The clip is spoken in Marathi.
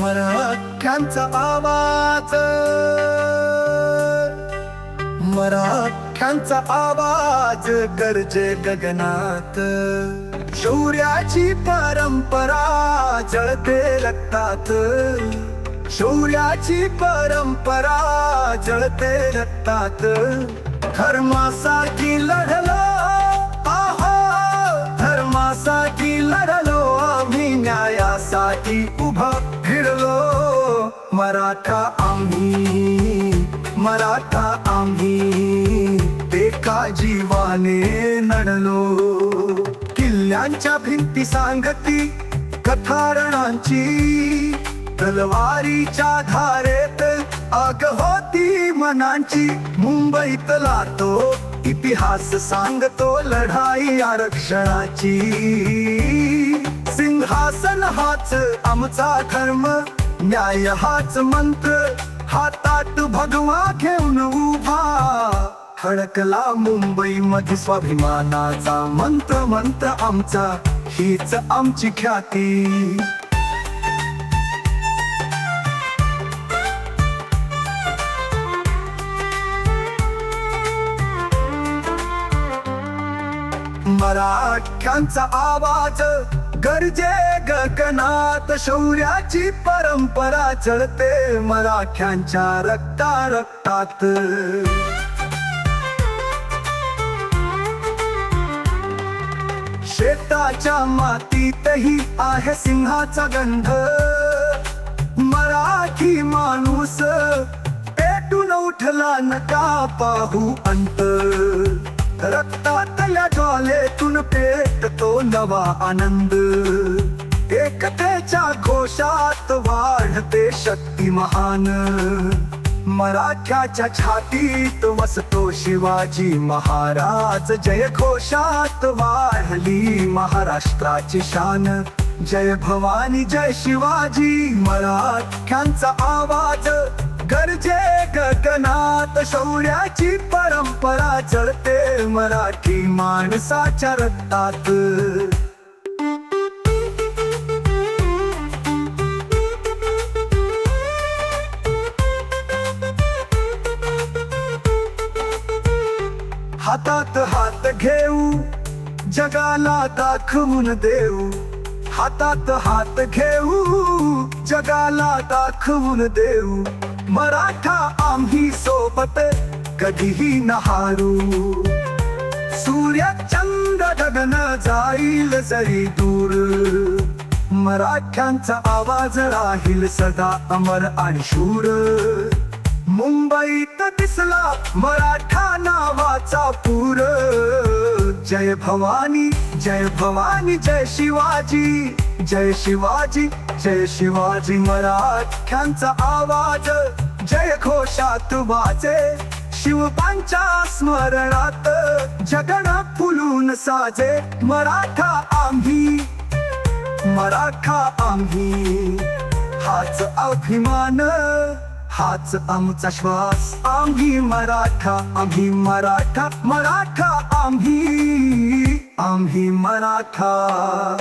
मराठ्यांचा आवाज. मराठ्यांचा आवाज गरजे गगनात. शौर्याची परंपरा जळते रक्तात. शौर्याची परंपरा जळते रक्तात. धर्मासाठी लढलो आहो. धर्मासाठी लढलो आम्ही न्यायासाठी उभा मराठा आम्ही मराठा आम्ही एका जीवाने नडलो. किल्ल्यांच्या भिंती सांगती कथारणांची तलवारीच्या धारेत आग होती मनांची. मुंबईतला तो इतिहास सांगतो लढाई आरक्षणाची. सिंहासन हाच आमचा धर्म न्याय हाच मंत्र हातात भगवा घेऊन उभा. खडकला मुंबई मध्ये स्वाभिमानाचा मंत्र मंत्र आमचा हीच आमची ख्याती. मराठ्यांचा आवाज गरजे गगनात शौर्याची परंपरा चढते मराठ्यांच्या रक्ता रक्तात शेताच्या मातीतही आहे सिंहाचा गंध. मराठी माणूस पेटून उठला नका पाहू अंत. रक्तातल्या ज्वालेतून पेट नवा आनंद. एकतेच्या घोषात वाढते शक्ती महान. मराठ्याच्या छातीत वसतो शिवाजी महाराज. जय घोषात वाढली महाराष्ट्राची शान. जय भवानी जय शिवाजी. मराठ्यांचा आवाज म्हणजे गगनात शौर्याची परंपरा चढते मराठी माणसाच्या रक्तात. हातात हात घेऊ जगाला दाखवून देऊ. हातात हात घेऊ जगाला दाखवून देऊ. मराठा आम्ही सोबत कधीही नहारू. सूर्य चंद्र गगन जाईल जरी दूर. मराठ्यांचा आवाज राहील सदा अमर आणि शूर. मुंबईत दिसला मराठा नावाचा पूर. जय भवानी जय भवानी जय शिवाजी. जय शिवाजी जय शिवाजी मराठ्यांचा आवाज. जय घोषात वाजे शिवपांच्या स्मरणात. जगण फुलून साजे मराठा आम्ही. मराठा आम्ही हाच अभिमान हाच आमचा श्वास. आम्ही मराठा आम्ही मराठा मराठा आम्ही. आम्ही मराठा.